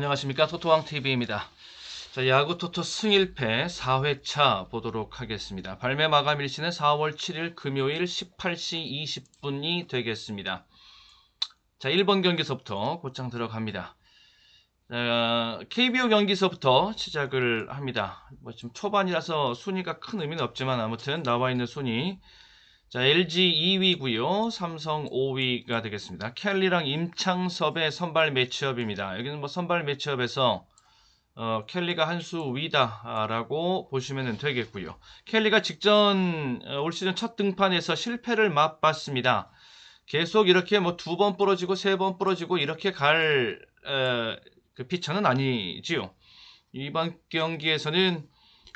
안녕하십니까 토토왕TV입니다. 자, 야구 토토 승일패 4회차 보도록 하겠습니다. 발매 마감 일시는 4월 7일 금요일 18시 20분이 되겠습니다. 자, 1번 경기서부터 곧장 들어갑니다. 어, KBO 경기서부터 시작을 합니다. 뭐 지금 초반이라서 순위가 큰 의미는 없지만 아무튼 나와 있는 순위 자, LG 2위고요. 삼성 5위가 되겠습니다. 켈리랑 임창섭의 선발 매치업입니다. 여기는 뭐 선발 매치업에서 어, 켈리가 한 수 위다라고 보시면 되겠고요. 켈리가 직전 어, 올 시즌 첫 등판에서 실패를 맛봤습니다. 계속 이렇게 뭐 두 번 부러지고 세 번 부러지고 이렇게 갈 어, 그 피처는 아니지요. 이번 경기에서는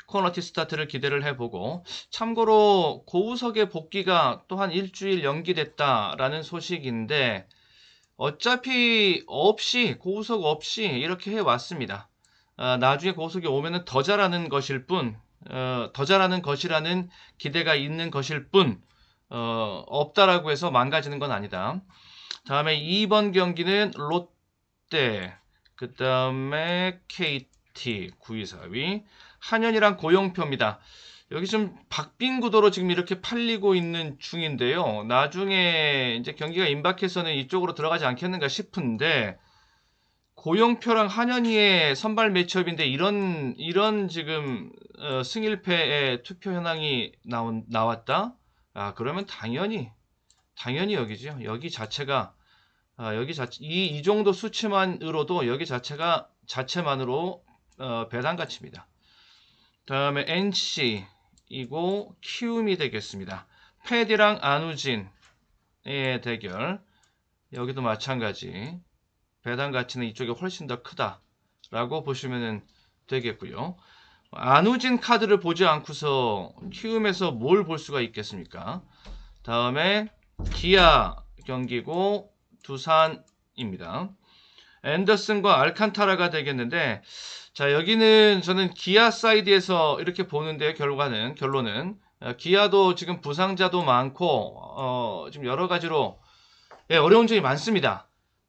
코너티 스타트를 기대를 해보고 참고로 고우석의 복귀가 또한 일주일 연기됐다라는 소식인데 어차피 없이 고우석 없이 이렇게 해왔습니다. 아, 나중에 고우석이 오면은 더 잘하는 것일 뿐, 어, 더 잘하는 것이라는 기대가 있는 것일 뿐 어, 없다라고 해서 망가지는 건 아니다. 다음에 2번 경기는 롯데, 그 다음에 KT 9위 4위. 한현이랑 고용표입니다. 여기 좀 박빙 구도로 지금 이렇게 팔리고 있는 중인데요. 나중에 이제 경기가 임박해서는 이쪽으로 들어가지 않겠는가 싶은데 고용표랑 한현이의 선발 매치업인데 이런 이런 지금 어, 승일패의 투표 현황이 나온 나왔다. 아 그러면 당연히 당연히 여기죠. 여기 자체가 아, 여기 자체 이, 이 정도 수치만으로도 여기 자체가 자체만으로 어, 배당 가치입니다. 다음에 NC이고 키움이 되겠습니다. 패디랑 안우진의 대결. 여기도 마찬가지. 배당 가치는 이쪽이 훨씬 더 크다라고 보시면 되겠고요. 안우진 카드를 보지 않고서 키움에서 뭘 볼 수가 있겠습니까? 다음에 기아 경기고 두산입니다. 앤더슨과 알칸타라가 되겠는데 자, 여기는 저는 기아 사이드에서 이렇게 보는데 결과는 결론은 어, 기아도 지금 부상자도 많고 어, 지금 여러 가지로 예, 어려운 점이 많습니다.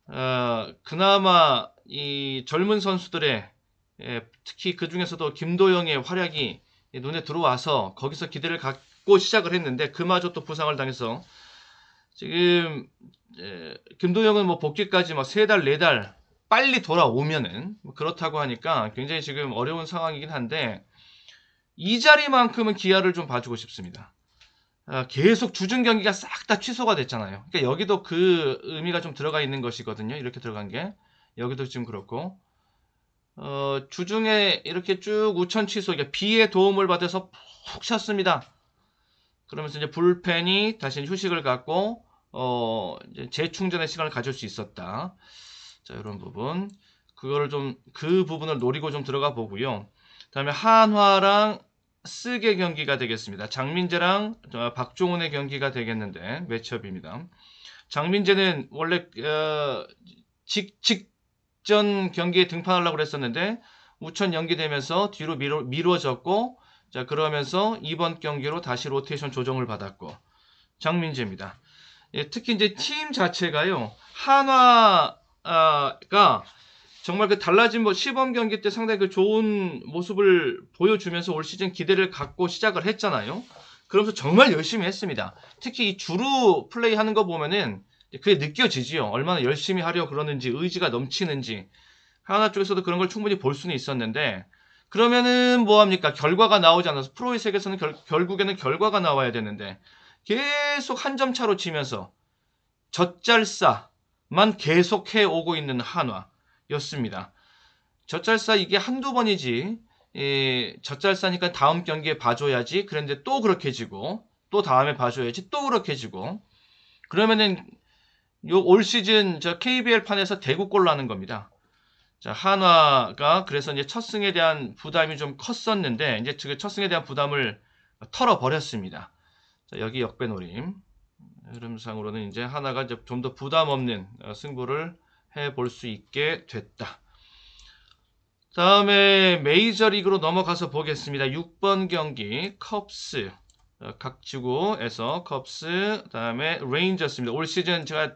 어, 그나마 이 젊은 선수들의 예, 특히 그 중에서도 김도영의 활약이 눈에 들어와서 거기서 기대를 갖고 시작을 했는데 그마저 또 부상을 당해서 지금 예, 김도영은 뭐 복귀까지 막 세 달, 네달 빨리 돌아오면은 뭐 그렇다고 하니까 굉장히 지금 어려운 상황이긴 한데 이 자리만큼은 기아를 좀 봐주고 싶습니다. 아, 계속 주중 경기가 싹 다 취소가 됐잖아요. 그러니까 여기도 그 의미가 좀 들어가 있는 것이거든요. 이렇게 들어간 게 여기도 지금 그렇고 어, 주중에 이렇게 쭉 우천 취소, 그러니까 비의 도움을 받아서 푹 쉬었습니다. 그러면서 이제 불펜이 다시 휴식을 갖고 어, 재충전의 시간을 가질 수 있었다. 자, 이런 부분. 그거를 좀, 그 부분을 노리고 좀 들어가 보고요. 그 다음에 한화랑 쓰게 경기가 되겠습니다. 장민재랑 박종훈의 경기가 되겠는데, 매치업입니다. 장민재는 원래, 어, 직, 직전 경기에 등판하려고 그랬었는데, 우천 연기되면서 뒤로 미뤄, 미뤄졌고, 자, 그러면서 이번 경기로 다시 로테이션 조정을 받았고, 장민재입니다. 예, 특히 이제 팀 자체가요, 한화, 가 정말 그 달라진 뭐 시범 경기 때 상당히 그 좋은 모습을 보여주면서 올 시즌 기대를 갖고 시작을 했잖아요. 그러면서 정말 열심히 했습니다. 특히 이 주루 플레이 하는 거 보면은 그게 느껴지지요. 얼마나 열심히 하려 그러는지 의지가 넘치는지 하나 쪽에서도 그런 걸 충분히 볼 수는 있었는데 그러면은 뭐 합니까? 결과가 나오지 않아서 프로의 세계에서는 결, 결국에는 결과가 나와야 되는데 계속 한 점 차로 치면서 젖잘싸 만 계속해 오고 있는 한화였습니다. 젖잘싸 이게 한두 번이지 예, 젖잘싸니까 다음 경기에 봐줘야지 그런데 또 그렇게 지고 또 다음에 봐줘야지 또 그렇게 지고 그러면은 요 올 시즌 저 KBL 판에서 대구골 나는 겁니다. 자, 한화가 그래서 이제 첫 승에 대한 부담이 좀 컸었는데 이제 첫 승에 대한 부담을 털어 버렸습니다. 자, 여기 역배 노림. 흐름상으로는 이제 하나가 좀더 부담 없는 어, 승부를 해 볼 수 있게 됐다. 다음에 메이저리그로 넘어가서 보겠습니다. 6번 경기 컵스 어, 각 지구에서 컵스 다음에 레인저스입니다. 올 시즌 제가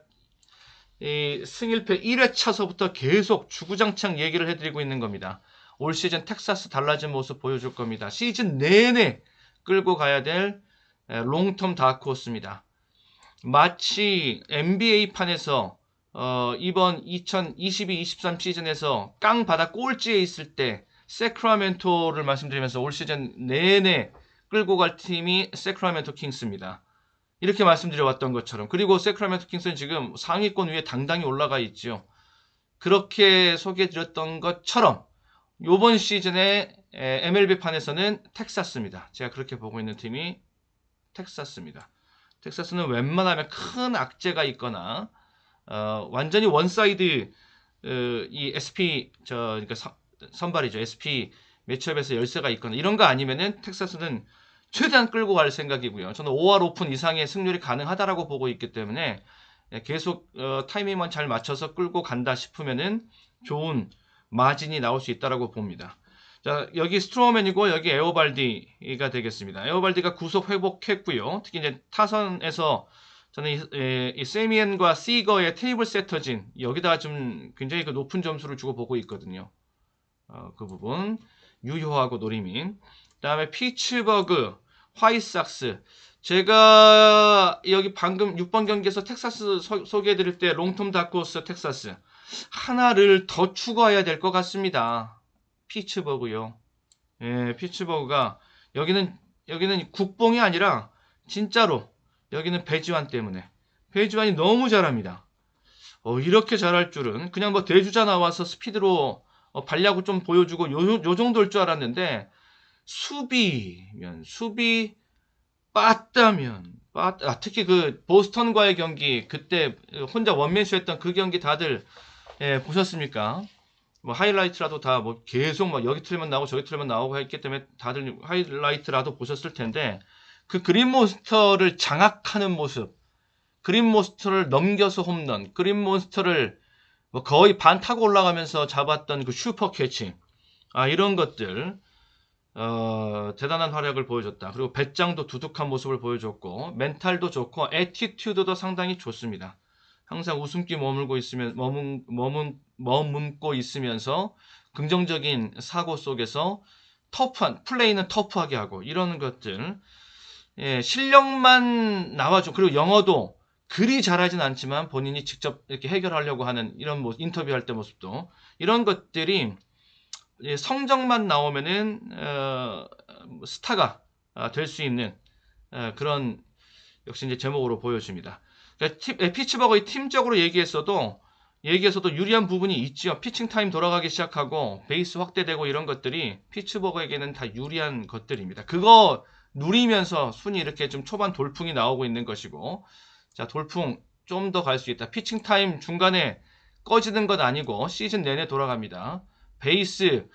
이 승일패 1회차서부터 계속 주구장창 얘기를 해드리고 있는 겁니다. 올 시즌 텍사스 달라진 모습 보여줄 겁니다. 시즌 내내 끌고 가야 될 에, 롱텀 다크호스입니다. 마치 NBA 판에서 어, 이번 2022-23 시즌에서 깡 바다 꼴찌에 있을 때 세크라멘토를 말씀드리면서 올 시즌 내내 끌고 갈 팀이 세크라멘토 킹스입니다. 이렇게 말씀드려왔던 것처럼 그리고 세크라멘토 킹스는 지금 상위권 위에 당당히 올라가 있죠. 그렇게 소개해드렸던 것처럼 이번 시즌의 MLB 판에서는 텍사스입니다. 제가 그렇게 보고 있는 팀이 텍사스입니다. 텍사스는 웬만하면 큰 악재가 있거나 어, 완전히 원사이드 어, 이 SP 저 그러니까 선- 선발이죠. SP 매치업에서 열세가 있거나 이런 거 아니면은 텍사스는 최대한 끌고 갈 생각이고요. 저는 5할 오픈 이상의 승률이 가능하다라고 보고 있기 때문에 예, 계속 어, 타이밍만 잘 맞춰서 끌고 간다 싶으면은 좋은 마진이 나올 수 있다라고 봅니다. 자, 여기 스트로맨이고 여기 에오발디가 되겠습니다. 에오발디가 구속 회복했고요. 특히 이제 타선에서 저는 이, 에, 이 세미엔과 시거의 테이블 세터진 여기다가 좀 굉장히 그 높은 점수를 주고 보고 있거든요. 어, 그 부분 유효하고 노리민. 그다음에 피츠버그, 화이삭스. 제가 여기 방금 6번 경기에서 텍사스 소, 소개해드릴 때 롱텀 다코스 텍사스 하나를 더 추가해야 될 것 같습니다. 피츠버그요. 예, 피츠버그가 여기는 여기는 국뽕이 아니라 진짜로 여기는 배지환 때문에 배지환이 너무 잘합니다. 어, 이렇게 잘할 줄은 그냥 뭐 대주자 나와서 스피드로 어, 발야구 좀 보여주고 요, 요 정도일 줄 알았는데 수비면 수비 빠따면 빠 아, 특히 그 보스턴과의 경기 그때 혼자 원맨쇼 했던 그 경기 다들 예, 보셨습니까? 뭐 하이라이트라도 다 뭐 계속 막 여기 틀면 나오고 저기 틀면 나오고 했기 때문에 다들 하이라이트라도 보셨을 텐데 그 그린 몬스터를 장악하는 모습, 그린 몬스터를 넘겨서 홈런, 그린 몬스터를 뭐 거의 반 타고 올라가면서 잡았던 그 슈퍼 캐칭, 아 이런 것들 어, 대단한 활약을 보여줬다. 그리고 배짱도 두둑한 모습을 보여줬고 멘탈도 좋고 에티튜드도 상당히 좋습니다. 항상 웃음기 머물고 있으면 머문, 머문, 머문고 있으면서 긍정적인 사고 속에서 터프한 플레이는 터프하게 하고 이런 것들. 예, 실력만 나와줘. 그리고 영어도 그리 잘하진 않지만 본인이 직접 이렇게 해결하려고 하는 이런 모 인터뷰할 때 모습도. 이런 것들이 예, 성적만 나오면은 어, 스타가 될 수 있는 어, 그런 역시 이제 제목으로 보여집니다. 그러니까 팀, 예, 피츠버거의 팀적으로 얘기했어도 얘기해서도 유리한 부분이 있죠. 피칭 타임 돌아가기 시작하고 베이스 확대되고 이런 것들이 피츠버거에게는 다 유리한 것들입니다. 그거 누리면서 순위 이렇게 좀 초반 돌풍이 나오고 있는 것이고 자 돌풍 좀 더 갈 수 있다. 피칭 타임 중간에 꺼지는 것 아니고 시즌 내내 돌아갑니다. 베이스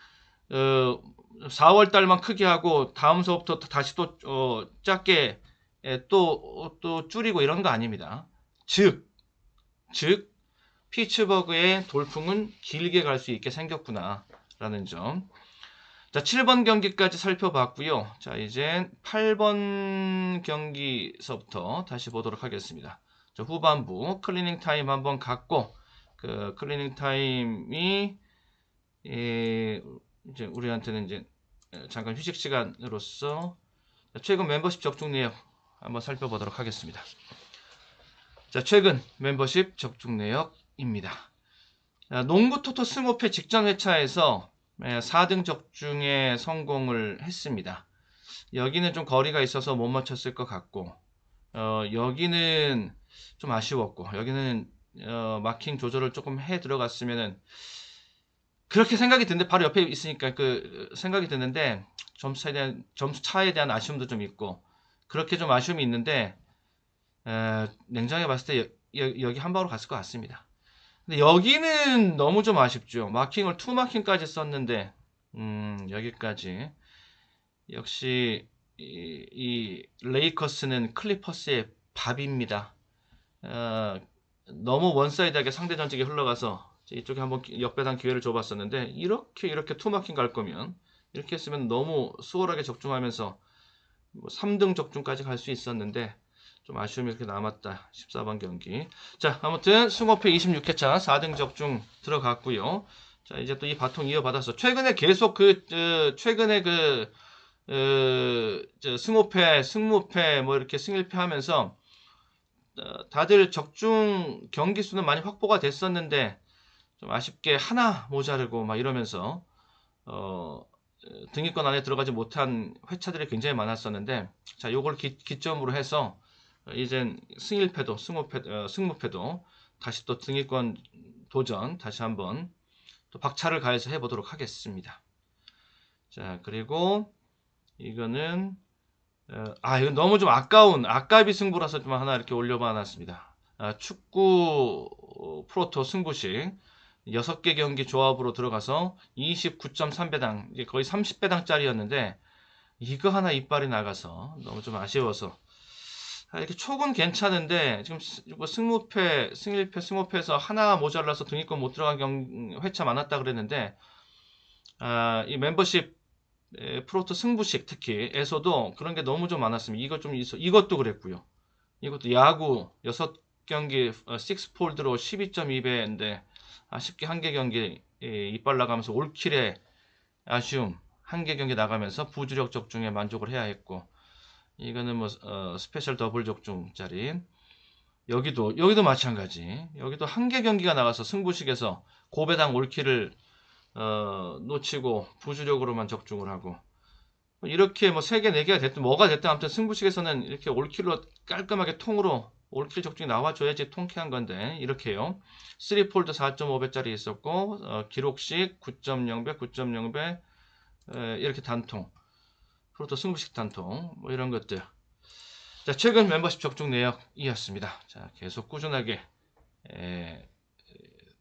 어, 4월 달만 크게 하고 다음 서부터 다시 또 어, 작게 예, 또, 또 줄이고 이런 거 아닙니다. 즉, 즉, 피츠버그의 돌풍은 길게 갈 수 있게 생겼구나. 라는 점. 자, 7번 경기까지 살펴봤고요. 자, 이제 8번 경기서부터 다시 보도록 하겠습니다. 자, 후반부 클리닝 타임 한번 갖고 그 클리닝 타임이 예, 이제 우리한테는 이제 잠깐 휴식 시간으로서 최근 멤버십 적중 내역 한번 살펴보도록 하겠습니다. 자, 최근 멤버십 적중 내역입니다. 자, 농구 토토 스모페 직전 회차에서 4등 적중에 성공을 했습니다. 여기는 좀 거리가 있어서 못 맞췄을 것 같고, 어, 여기는 좀 아쉬웠고, 여기는 어, 마킹 조절을 조금 해 들어갔으면은 그렇게 생각이 드는데 바로 옆에 있으니까 그 생각이 드는데 점수 차에 대한 점수 차에 대한 아쉬움도 좀 있고 그렇게 좀 아쉬움이 있는데 에, 냉정하게 봤을 때 여, 기한 방으로 갔을 것 같습니다. 근데 여기는 너무 좀 아쉽죠. 마킹을 투 마킹까지 썼는데 음, 여기까지 역시 이, 이 레이커스는 클리퍼스의 밥입니다. 어, 너무 원사이드하게 상대 전직에 흘러가서 이쪽에 한번 역배당 기회를 줘봤었는데 이렇게 이렇게 투마킹 갈 거면 이렇게 했으면 너무 수월하게 적중하면서 뭐 3등 적중까지 갈 수 있었는데 좀 아쉬움이 이렇게 남았다. 14번 경기. 자, 아무튼 승호패 26회차 4등 적중 들어갔고요. 자, 이제 또 이 바통 이어받아서 최근에 계속 그 저, 최근에 그 어, 저 승호패, 승무패 뭐 이렇게 승일패 하면서 어, 다들 적중 경기 수는 많이 확보가 됐었는데 좀 아쉽게 하나 모자르고 막 이러면서 어, 등위권 안에 들어가지 못한 회차들이 굉장히 많았었는데 자 요걸 기, 기점으로 해서 이젠 승일패도 승무패, 어, 승무패도 다시 또 등위권 도전 다시 한번 또 박차를 가해서 해보도록 하겠습니다. 자 그리고 이거는 어, 아 이건 너무 좀 아까운 아까비 승부라서 좀 하나 이렇게 올려봐놨습니다. 아, 축구 어, 프로토 승부식 6개 경기 조합으로 들어가서 29.3배당 이게 거의 30배당짜리였는데 이거 하나 이빨이 나가서 너무 좀 아쉬워서 아, 이렇게 촉은 괜찮은데 지금 스- 뭐 승무패, 승일패, 승호패에서 하나 모자라서 등위권 못 들어간 경 회차 많았다 그랬는데 아, 이 멤버십 에, 프로토 승부식 특히에서도 그런 게 너무 좀 많았습니다. 이것 좀 있어, 이것도 그랬고요. 이것도 야구 6경기 6폴드로 12.2배인데 아쉽게 한 개 경기 예, 이빨 나가면서 올킬에 아쉬움 한 개 경기 나가면서 부주력 적중에 만족을 해야 했고 이거는 뭐 어, 스페셜 더블 적중짜리 여기도 여기도 마찬가지 여기도 한 개 경기가 나가서 승부식에서 고배당 올킬을 어, 놓치고 부주력으로만 적중을 하고 이렇게 뭐세개네 개가 됐든 뭐가 됐든 아무튼 승부식에서는 이렇게 올킬로 깔끔하게 통으로 올킬 적중이 나와줘야지 통쾌한 건데 이렇게요. 3폴드 4.5배짜리 있었고 어, 기록식 9.0배, 9.0배 이렇게 단통 프로토 승부식 단통 뭐 이런 것들 자 최근 멤버십 적중 내역이었습니다. 자 계속 꾸준하게 에,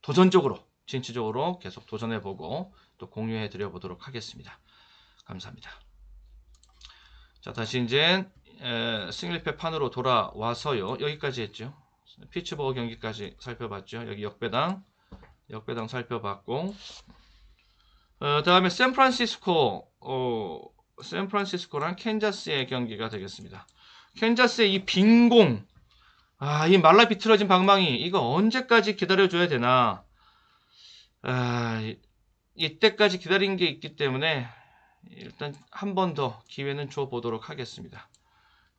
도전적으로 진취적으로 계속 도전해보고 또 공유해 드려 보도록 하겠습니다. 감사합니다. 자 다시 이제 에, 승일패 판으로 돌아와서요 여기까지 했죠. 피츠버거 경기까지 살펴봤죠. 여기 역배당, 역배당 살펴봤고, 어, 다음에 샌프란시스코, 어, 샌프란시스코랑 캔자스의 경기가 되겠습니다. 캔자스의 이 빈공, 아, 이 말라 비틀어진 방망이, 이거 언제까지 기다려줘야 되나? 아, 이- 이때까지 기다린 게 있기 때문에 일단 한 번 더 기회는 줘 보도록 하겠습니다.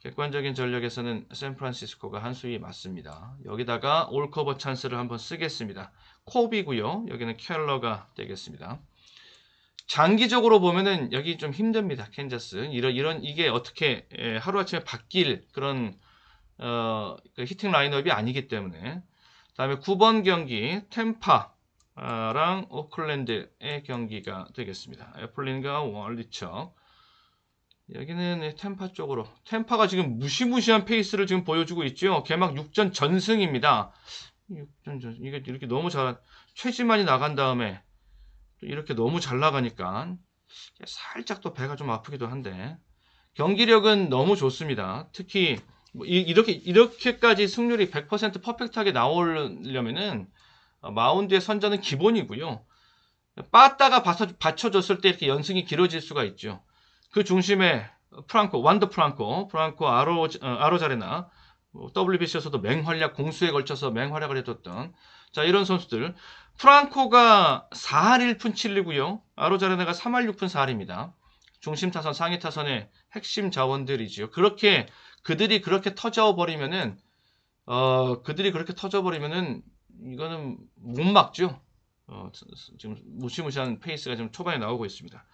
객관적인 전력에서는 샌프란시스코가 한 수위 맞습니다. 여기다가 올커버 찬스를 한번 쓰겠습니다. 콥이고요. 여기는 켈러가 되겠습니다. 장기적으로 보면은 여기 좀 힘듭니다. 캔자스. 이런 이런 이게 어떻게 예, 하루아침에 바뀔 그런 어, 그 히팅 라인업이 아니기 때문에 다음에 9번 경기 템파랑 오클랜드의 경기가 되겠습니다. 애플린과 월리처 여기는 네, 템파 쪽으로 템파가 지금 무시무시한 페이스를 지금 보여주고 있죠. 개막 6전 전승입니다. 6전 전 이게 이렇게 너무 잘 최지만이 나간 다음에 또 이렇게 너무 잘 나가니까 살짝 또 배가 좀 아프기도 한데 경기력은 너무 좋습니다. 특히 뭐 이- 이렇게 이렇게까지 승률이 100% 퍼펙트하게 나오려면은 어, 마운드의 선전은 기본이고요. 빠따가 받쳐- 받쳐줬을 때 이렇게 연승이 길어질 수가 있죠. 그 중심에 프랑코, 완더 프랑코, 프랑코 아로, 어, 아로자레나, 뭐 WBC에서도 맹활약, 공수에 걸쳐서 맹활약을 해줬던, 자, 이런 선수들. 프랑코가 4할 1푼 7리고요. 아로자레나가 3할 6푼 4할입니다. 중심 타선, 상위 타선의 핵심 자원들이지요. 그렇게, 그들이 그렇게 터져버리면은, 어, 그들이 그렇게 터져버리면은, 이거는 못 막죠. 어, 지금 무시무시한 페이스가 지금 초반에 나오고 있습니다.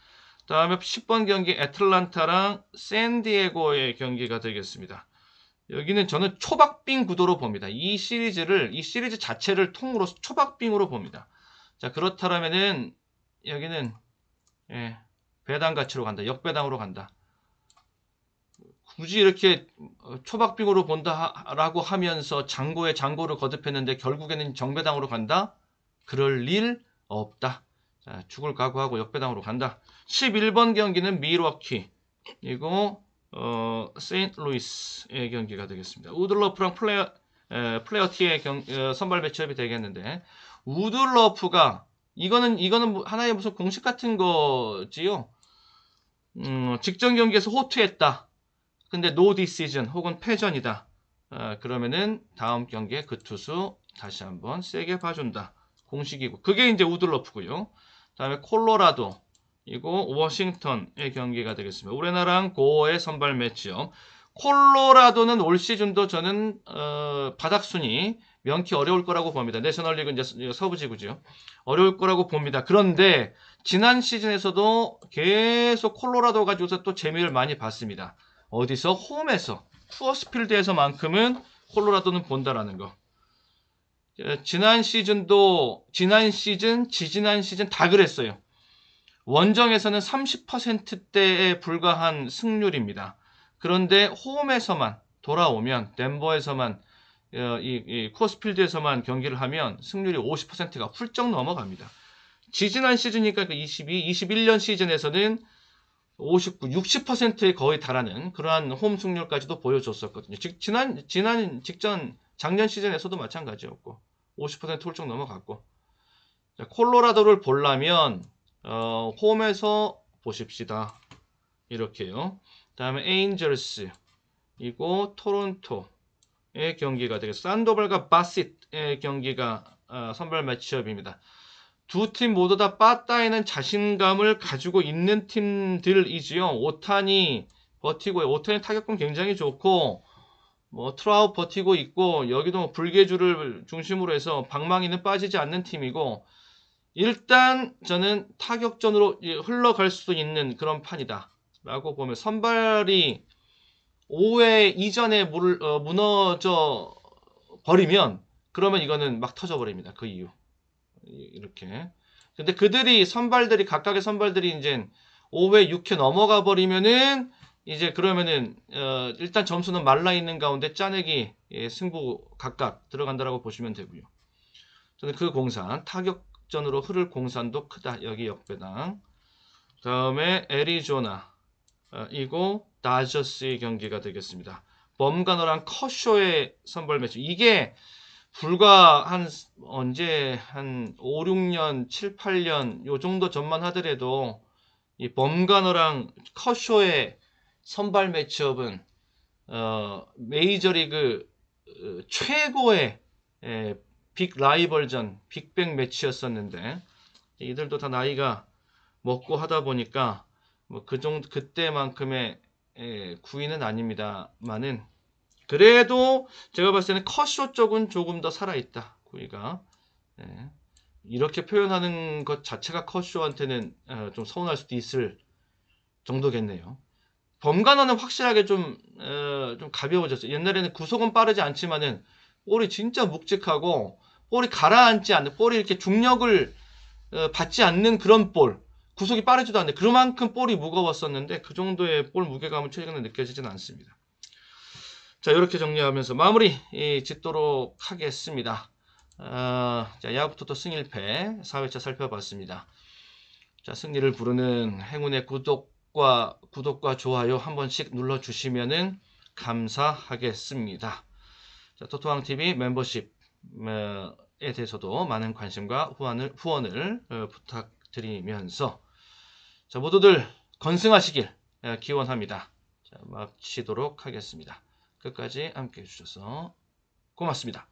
다음에 10번 경기 애틀란타랑 샌디에고의 경기가 되겠습니다. 여기는 저는 초박빙 구도로 봅니다. 이 시리즈를 이 시리즈 자체를 통으로 초박빙으로 봅니다. 자 그렇다면은 여기는 예, 배당 가치로 간다. 역배당으로 간다. 굳이 이렇게 어, 초박빙으로 본다라고 하면서 장고에 장고를 거듭했는데 결국에는 정배당으로 간다? 그럴 일 없다. 자, 죽을 각오하고 역배당으로 간다. 11번 경기는 미러키 그리고 어, 세인트루이스의 경기가 되겠습니다. 우들러프랑 플레어 에, 플레어티의 경, 어, 선발 매치업이 되겠는데 우들러프가 이거는 이거는 뭐 하나의 무슨 공식 같은 거지요. 음, 직전 경기에서 호투했다. 근데 노 디시즌 혹은 패전이다. 어, 그러면은 다음 경기에 그 투수 다시 한번 세게 봐준다. 공식이고 그게 이제 우들러프고요. 다음에 콜로라도 이거 워싱턴의 경기가 되겠습니다. 우리나라랑 고어의 선발 매치업. 콜로라도는 올 시즌도 저는 어, 바닥 순위 명키 어려울 거라고 봅니다. 내셔널리그 이제 서부 지구죠. 어려울 거라고 봅니다. 그런데 지난 시즌에서도 계속 콜로라도 가지고서 또 재미를 많이 봤습니다. 어디서 홈에서 쿠어스필드에서만큼은 콜로라도는 본다라는 거. 어, 지난 시즌도 지난 시즌, 지지난 시즌 다 그랬어요. 원정에서는 30%대에 불과한 승률입니다. 그런데 홈에서만 돌아오면 덴버에서만 어, 이, 이 코스필드에서만 경기를 하면 승률이 50%가 훌쩍 넘어갑니다. 지지난 시즌이니까 그 22, 21년 시즌에서는 59, 60%에 거의 달하는 그러한 홈 승률까지도 보여줬었거든요. 즉, 지난, 지난 직전 작년 시즌에서도 마찬가지였고 50% 훌쩍 넘어갔고 자, 콜로라도를 보려면 어, 홈에서 보십시다. 이렇게요. 다음에 에인저스 이고 토론토의 경기가 되겠습니다. 산도발과 바싯의 경기가 어, 선발 매치업입니다. 두 팀 모두 다 빠따이는 자신감을 가지고 있는 팀들이지요. 오탄이 버티고 오탄이 타격감 굉장히 좋고 뭐 트라우 버티고 있고 여기도 뭐 불개주를 중심으로 해서 방망이는 빠지지 않는 팀이고 일단 저는 타격전으로 흘러갈 수도 있는 그런 판이다. 라고 보면 선발이 5회 이전에 물, 어, 무너져 버리면 그러면 이거는 막 터져 버립니다. 그 이유. 이렇게. 근데 그들이 선발들이 각각의 선발들이 이제 5회 6회 넘어가 버리면은 이제 그러면은 어, 일단 점수는 말라 있는 가운데 짜내기 예, 승부 각각 들어간다라고 보시면 되고요. 저는 그 공산 타격 전으로 흐를 공산도 크다. 여기 역배당. 다음에 애리조나 어, 이고 다저스의 경기가 되겠습니다. 범가너랑 커쇼의 선발 매치. 이게 불과 한 언제 한 5, 6년, 7, 8년 요 정도 전만 하더라도 이 범가너랑 커쇼의 선발 매치업은 어, 메이저리그 어, 최고의 에, 빅 라이벌전, 빅뱅 매치였었는데 이들도 다 나이가 먹고 하다 보니까 뭐 그 정도 그때만큼의 예, 구위는 아닙니다만은 그래도 제가 봤을 때는 컷쇼 쪽은 조금 더 살아있다 구위가 예, 이렇게 표현하는 것 자체가 컷쇼한테는 어, 좀 서운할 수도 있을 정도겠네요. 범간어는 확실하게 좀, 어, 좀 가벼워졌어요. 옛날에는 구속은 빠르지 않지만은 볼이 진짜 묵직하고 볼이 가라앉지 않는 볼이 이렇게 중력을 어, 받지 않는 그런 볼 구속이 빠르지도 않는데 그만큼 볼이 무거웠었는데 그 정도의 볼 무게감은 최근에 느껴지진 않습니다. 자 이렇게 정리하면서 마무리 짓도록 하겠습니다. 어, 자 야구부터 승일패 4회차 살펴봤습니다. 자 승리를 부르는 행운의 구독과 구독과 좋아요 한 번씩 눌러주시면은 감사하겠습니다. 자 토토왕 TV 멤버십 에 대해서도 많은 관심과 후원을 후원을 어, 부탁드리면서 자, 모두들 건승하시길 예, 기원합니다. 자, 마치도록 하겠습니다. 끝까지 함께 해주셔서 고맙습니다.